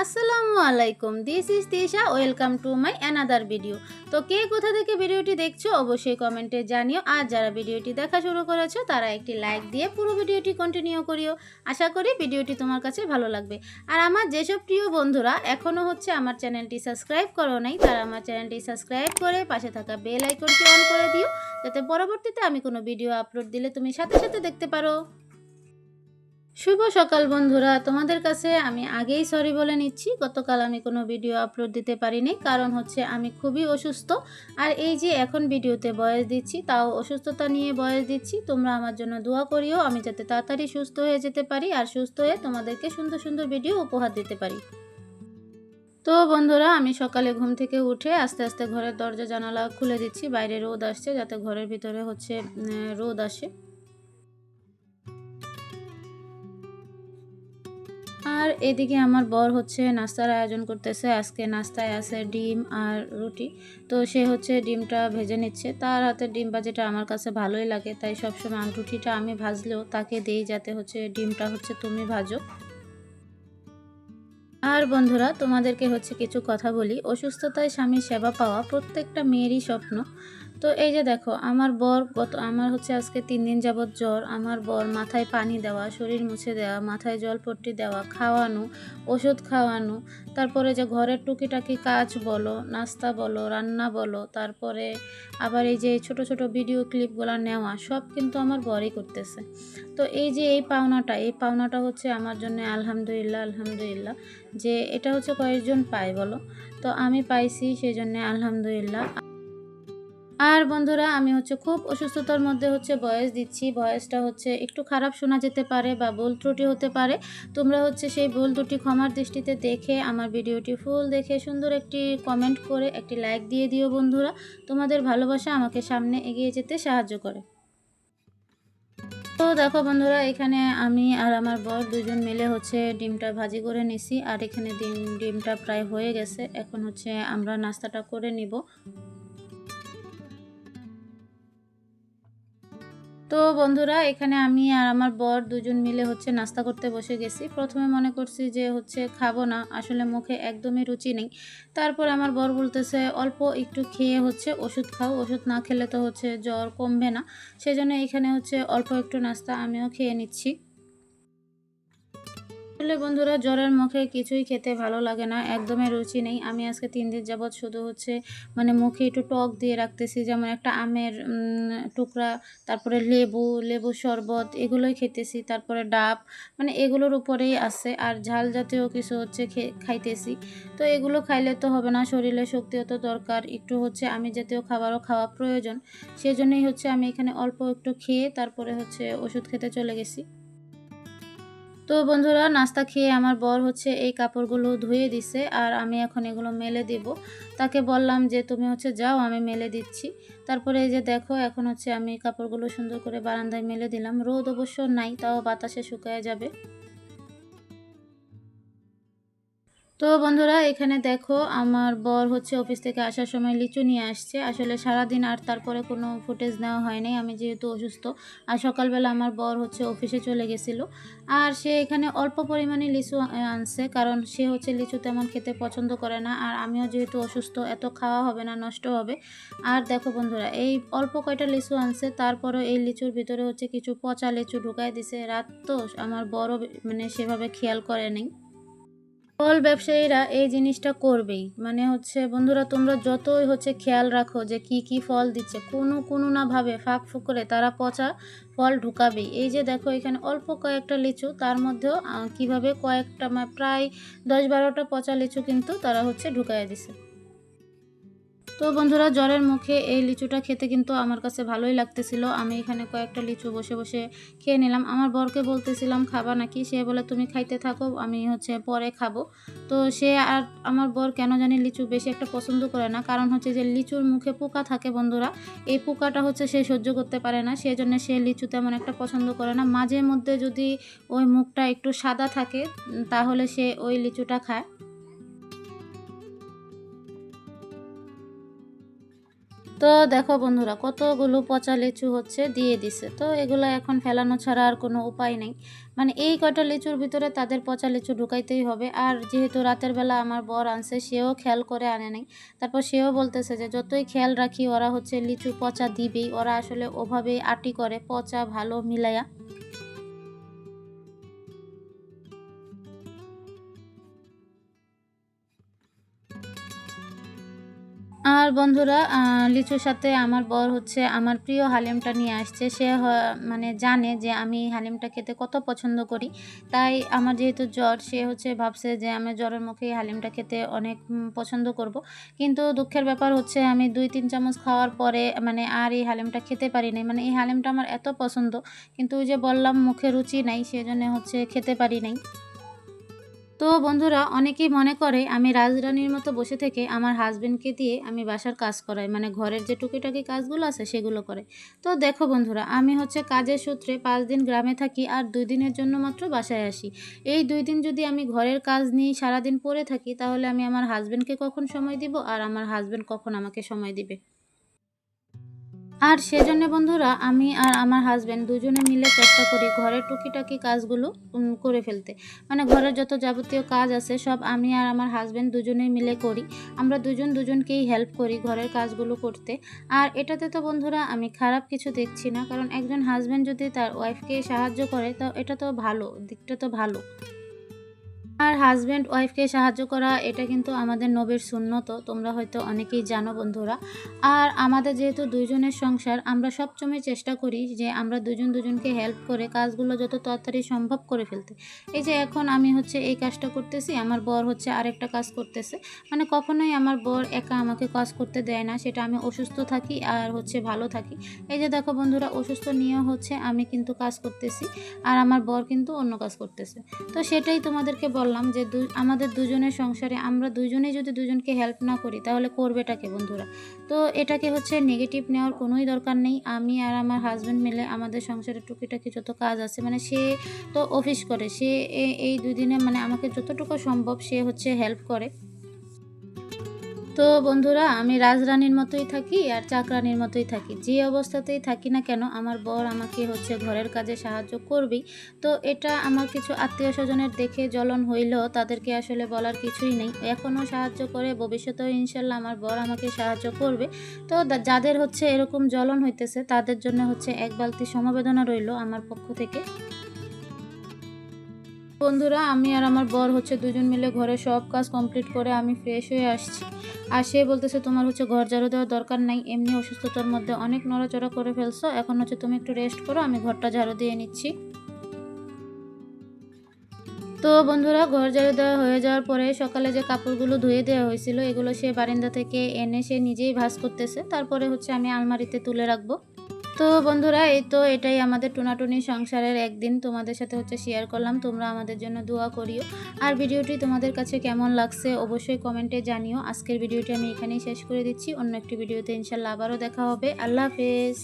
আলাইকুম this is Tisha welcome to my another video তো কে কোথা থেকে ভিডিওটি দেখছ, অবশ্যই কমেন্টে জানিও। আর যারা ভিডিওটি দেখা শুরু করেছ, তারা একটি লাইক দিয়ে পুরো ভিডিওটি কন্টিনিউ করিও। আশা করি ভিডিওটি তোমার কাছে ভালো লাগবে। আর আমার যেসব প্রিয় বন্ধুরা এখনও হচ্ছে আমার চ্যানেলটি সাবস্ক্রাইব করো নাই, তারা আমার চ্যানেলটি সাবস্ক্রাইব করে পাশে থাকা বেল আইকনটি অন করে দিও। যাতে পরবর্তীতে আমি কোনো ভিডিও আপলোড দিলে তুমি সাথে সাথে দেখতে পারো। শুভ সকাল বন্ধুরা। তোমাদের কাছে আমি আগেই সরি বলে নিচ্ছি। গতকাল আমি কোনো ভিডিও আপলোড দিতে পারিনি। কারণ হচ্ছে আমি খুবই অসুস্থ। আর এই যে এখন ভিডিওতে বয়স দিচ্ছি, তাও অসুস্থতা নিয়ে বয়স দিচ্ছি। তোমরা আমার জন্য দোয়া করিও। আমি যাতে তাড়াতাড়ি সুস্থ হয়ে যেতে পারি আর সুস্থ হয়ে তোমাদেরকে সুন্দর সুন্দর ভিডিও উপহার দিতে পারি। তো বন্ধুরা, আমি সকালে ঘুম থেকে উঠে আস্তে আস্তে ঘরের দরজা জানালা খুলে দিচ্ছি। বাইরে রোদ আসছে যাতে ঘরের ভিতরে হচ্ছে রোদ আসে। আর এদিকে আমার বর হচ্ছে নাস্তার আয়োজন করতেছে। আজকে নাস্তায় আছে ডিম আর রুটি। তো সে হচ্ছে ডিমটা ভেজে নিচ্ছে। তার হাতের ডিম ভাজিটা আমার কাছে ভালোই লাগে। তাই সবসময় রুটিটা আমি ভাজলেও তাকে দেই যাতে হচ্ছে ডিমটা হচ্ছে তুমি ভাজো। আর বন্ধুরা, তোমাদেরকে হচ্ছে কিছু কথা বলি। অসুস্থতায় স্বামীর সেবা পাওয়া প্রত্যেকটা মেয়েরই স্বপ্ন। তো এই যে দেখো, আমার বর গত, আমার হচ্ছে আজকে তিন দিন যাবৎ জ্বর। আমার বর মাথায় পানি দেওয়া, শরীর মুছে দেওয়া, মাথায় জলপট্টি দেওয়া, খাওয়ানো, ওষুধ খাওয়ানো, তারপরে যে ঘরের টুকিটাকি কাজ বলো, নাস্তা বলো, রান্না বলো, তারপরে আবার এই যে ছোট ছোট ভিডিও ক্লিপগুলো নেওয়া, সব কিন্তু আমার বরই করতেছে। তো এই যে এই পাওনাটা এই পাওনাটা হচ্ছে আমার জন্য আলহামদুলিল্লাহ আলহামদুলিল্লাহ যে এটা হচ্ছে কয়েকজন পায় বলো। তো আমি পাইছি সেই জন্যে আলহামদুলিল্লাহ। আর বন্ধুরা, আমি হচ্ছে খুব অসুস্থতার মধ্যে হচ্ছে বয়স দিচ্ছি। বয়সটা হচ্ছে একটু খারাপ শোনা যেতে পারে বা ভুল ত্রুটি হতে পারে। তোমরা হচ্ছে সেই ভুল ত্রুটি ক্ষমার দৃষ্টিতে দেখে আমার ভিডিওটি ফুল দেখে সুন্দর একটি কমেন্ট করে একটি লাইক দিয়ে দিও বন্ধুরা। তোমাদের ভালোবাসা আমাকে সামনে এগিয়ে যেতে সাহায্য করে। তো দেখো বন্ধুরা, এখানে আমি আর আমার বর দুজন মিলে হচ্ছে ডিমটা ভাজি করে নিছি। আর এখানে ডিম ডিমটা প্রায় হয়ে গেছে। এখন হচ্ছে আমরা নাস্তাটা করে নিব। তো বন্ধুরা, এখানে আমি আর আমার বর দুজন মিলে হচ্ছে নাস্তা করতে বসে গেছি। প্রথমে মনে করছি যে হচ্ছে খাব না, আসলে মুখে একদমই রুচি নেই। তারপর আমার বর বলতেছে, অল্প একটু খেয়ে হচ্ছে ওষুধ খাও, ওষুধ না খেলে তো হচ্ছে জ্বর কমবে না। সেজন্য এখানে হচ্ছে অল্প একটু নাস্তা আমিও খেয়ে নিচ্ছি। আসলে বন্ধুরা, জ্বরের মুখে কিছুই খেতে ভালো লাগে না, একদমই রুচি নেই। আমি আজকে তিন দিন যাবৎ শুধু হচ্ছে মানে মুখে একটু টক দিয়ে রাখতেছি, যেমন একটা আমের টুকরা, তারপরে লেবু লেবু শরবত এগুলোই খেতেছি, তারপরে ডাব মানে এগুলোর উপরেই আছে। আর ঝাল জাতীয় কিছু হচ্ছে খাইতেছি। তো এগুলো খাইলে তো হবে না, শরীরে শক্তিও তো দরকার, একটু হচ্ছে আমি জাতীয় খাবারও খাওয়া প্রয়োজন। সেজন্যই হচ্ছে আমি এখানে অল্প একটু খেয়ে তারপরে হচ্ছে ওষুধ খেতে চলে গেছি। তো বন্ধুরা, নাস্তা খেয়ে আমার বর হচ্ছে এই কাপড়গুলো ধুয়ে দিছে আর আমি এখন এগুলো মেলে দিব। তাকে বললাম যে, তুমি হচ্ছে যাও, আমি মেলে দিচ্ছি। তারপরে এই যে দেখো, এখন হচ্ছে আমি কাপড়গুলো সুন্দর করে বারান্দায় মেলে দিলাম। রোদ অবশ্য নাই, তাও বাতাসে শুকায় যাবে। তো বন্ধুরা, এখানে দেখো আমার বর হচ্ছে অফিস থেকে আসার সময় লিচু নিয়ে আসছে। আসলে সারাদিন আর তারপরে কোনো ফুটেজ নেওয়া হয়নি আমি যেহেতু অসুস্থ, আর সকালবেলা আমার বর হচ্ছে অফিসে চলে গেছিল। আর সে এখানে অল্প পরিমাণে লিচু আনছে, কারণ সে হচ্ছে লিচু তেমন খেতে পছন্দ করে না। আর আমিও যেহেতু অসুস্থ, এত খাওয়া হবে না, নষ্ট হবে। আর দেখো বন্ধুরা, এই অল্প কয়টা লিচু আনছে, তারপরেও এই লিচুর ভিতরে হচ্ছে কিছু পচা লিচু ঢুকাই দিছে। রাত তো আমার বড় মানে সেভাবে খেয়াল করে নেই। ফল ব্যবসায়ীরা এই জিনিসটা করবেই। মানে হচ্ছে, বন্ধুরা, তোমরা যতই হচ্ছে খেয়াল রাখো যে কি কি ফল দিচ্ছে, কোনো কোনো না ভাবে ফাঁক ফুকরে তারা পচা ফল ঢুকাবেই। এই যে দেখো, এখানে অল্প কয়েকটা লিচু, তার মধ্যেও কীভাবে কয়েকটা মানে প্রায় দশ বারোটা পচা লিচু কিন্তু তারা হচ্ছে ঢুকাই দিছে। তো বন্ধুরা, জ্বরের মুখে এই লিচুটা খেতে কিন্তু আমার কাছে ভালোই লাগতেছিল। আমি এখানে কয়েকটা লিচু বসে বসে খেয়ে নিলাম। আমার বরকে বলতেছিলাম, খাবা নাকি? সে বলে, তুমি খাইতে থাকো, আমি হচ্ছে পরে খাব। তো সে আর আমার বর কেন জানি লিচু বেশি একটা পছন্দ করে না। কারণ হচ্ছে যে লিচুর মুখে পোকা থাকে বন্ধুরা, এই পোকাটা হচ্ছে সে সহ্য করতে পারে না। সেই জন্য সে লিচু তেমন একটা পছন্দ করে না। মাঝে মধ্যে যদি ওই মুখটা একটু সাদা থাকে তাহলে সে ওই লিচুটা খায়। তো দেখো বন্ধুরা, কতগুলো পচা লিচু হচ্ছে দিয়ে দিছে। তো এগুলো এখন ফেলানো ছাড়া আর কোনো উপায় নেই। মানে এই কটা লিচুর ভিতরে তাদের পচা লিচু ঢুকাইতেই হবে। আর যেহেতু রাতের বেলা আমার বর আনছে, সেও খেয়াল করে আনে নাই। তারপর সেও বলতেছে যে, যতই খেয়াল রাখি, ওরা হচ্ছে লিচু পচা দিবেই। ওরা আসলে ওভাবেই আটি করে, পচা ভালো মিলাইয়া আর বন্ধুরা লিচুর সাথে আমার বর হচ্ছে আমার প্রিয় হালিমটা নিয়ে আসছে। সে মানে জানে যে আমি হালিমটা খেতে কত পছন্দ করি। তাই আমার যেহেতু জ্বর, সে হচ্ছে ভাবছে যে আমি জ্বরের মুখে হালিমটা খেতে অনেক পছন্দ করব। কিন্তু দুঃখের ব্যাপার হচ্ছে আমি দুই তিন চামচ খাওয়ার পরে মানে আর এই হালিমটা খেতে পারি নাই। মানে এই হালিমটা আমার এত পছন্দ, কিন্তু ওই যে বললাম মুখে রুচি নাই, সেজন্য হচ্ছে খেতে পারি নাই। তো বন্ধুরা, অনেকেই মনে করে আমি রাজরানীর মতো বসে থেকে আমার হাজবেন্ডকে দিয়ে আমি বাসার কাজ করাই মানে ঘরের যে টুকিটাকি কাজগুলো আছে সেগুলো করে। তো দেখো বন্ধুরা, আমি হচ্ছে কাজের সূত্রে পাঁচ দিন গ্রামে থাকি আর দুই দিনের জন্য মাত্র বাসায় আসি। এই দুই দিন যদি আমি ঘরের কাজ নিয়ে সারাদিন পড়ে থাকি, তাহলে আমি আমার হাজবেন্ডকে কখন সময় দিব আর আমার হাজবেন্ড কখন আমাকে সময় দিবে? আর সেজন্য বন্ধুরা, আমি আর আমার হাজব্যান্ড দুজনে মিলে চেষ্টা করি ঘরের টুকিটাকি কাজগুলো করে ফেলতে। মানে ঘরের যত যাবতীয় কাজ আছে, সব আমি আর আমার হাজব্যান্ড দুজনেই মিলে করি। আমরা দুজন দুজনকেই হেল্প করি ঘরের কাজগুলো করতে। আর এটাতে তো বন্ধুরা, আমি খারাপ কিছু দেখছি না। কারণ একজন হাজব্যান্ড যদি তার ওয়াইফকে সাহায্য করে, তো এটা তো ভালো, দিকটা তো ভালো। আর হাজব্যান্ড ওয়াইফকে সাহায্য করা, এটা কিন্তু আমাদের নবীর সুন্নত, তোমরা হয়তো অনেকেই জানো বন্ধুরা। আর আমাদের যেহেতু দুজনের সংসার, আমরা সবসময় চেষ্টা করি যে আমরা দুজন দুজনকে হেল্প করে কাজগুলো যত তাড়াতাড়ি সম্ভব করে ফেলতে। এই যে এখন আমি হচ্ছে এই কাজটা করতেছি, আমার বর হচ্ছে আরেকটা কাজ করতেছে। মানে কখনোই আমার বর একা আমাকে কাজ করতে দেয় না, সেটা আমি অসুস্থ থাকি আর হচ্ছে ভালো থাকি। এই যে দেখো বন্ধুরা, অসুস্থ নিয়েও হচ্ছে আমি কিন্তু কাজ করতেছি, আর আমার বর কিন্তু অন্য কাজ করতেছে। তো সেটাই তোমাদেরকে বললাম যে আমাদের দুজনের সংসারে, আমরা দুজনেই যদি দুজনকে হেল্প না করি, তাহলে করবেটাকে বন্ধুরা। তো এটাকে হচ্ছে নেগেটিভ নেওয়ার কোনোই দরকার নেই। আমি আর আমার হাজব্যান্ড মিলে আমাদের সংসারে টুকিটাকি যত কাজ আছে মানে সে তো অফিস করে, সে এই দুদিনে মানে আমাকে যতটুকু সম্ভব সে হচ্ছে হেল্প করে। তো বন্ধুরা, আমি রাজরানীর মতোই থাকি আর চাকরানির মতোই থাকি। যে অবস্থাতেই থাকি না কেন, আমার বর আমাকে হচ্ছে ঘরের কাজে সাহায্য করবেই। তো এটা আমার কিছু আত্মীয় স্বজনের দেখে জ্বলন হইলেও তাদেরকে আসলে বলার কিছুই নেই। এখনও সাহায্য করে, ভবিষ্যতেও ইনশাল্লাহ আমার বর আমাকে সাহায্য করবে। তো যাদের হচ্ছে এরকম জ্বলন হইতেছে, তাদের জন্য হচ্ছে এক বালতি সমবেদনা রইল আমার পক্ষ থেকে। বন্ধুরা, আমি আর আমার বর হচ্ছে দুজন মিলে ঘরে সব কাজ কমপ্লিট করে আমি ফ্রেশ হয়ে আসছি। আর সে বলতেছে, তোমার হচ্ছে ঘর ঝাড়ু দেওয়ার দরকার নাই, এমনি অসুস্থতার মধ্যে অনেক নড়াচড়া করে ফেলছো। এখন হচ্ছে তুমি একটু রেস্ট করো, আমি ঘরটা ঝাড়ু দিয়ে নিচ্ছি। তো বন্ধুরা, ঘর ঝাড়ু দেওয়া হয়ে যাওয়ার পরে সকালে যে কাপড়গুলো ধুয়ে দেওয়া হয়েছিল, এগুলো সে বারান্দা থেকে এনে সে নিজেই ভাঁজ করতেছে। তারপরে হচ্ছে আমি আলমারিতে তুলে রাখব। তো বন্ধুরা, এই তো এটাই আমাদের টুনাটুনি সংসারের একদিন। তোমাদের সাথে হচ্ছে শেয়ার করলাম। তোমরা আমাদের জন্য দোয়া করিও। আর ভিডিওটি তোমাদের কাছে কেমন লাগছে অবশ্যই কমেন্টে জানিও। আজকের ভিডিওটি আমি এখানেই শেষ করে দিচ্ছি। অন্য একটি ভিডিওতে ইনশাল্লাহ আবারও দেখা হবে। আল্লাহ হাফেজ।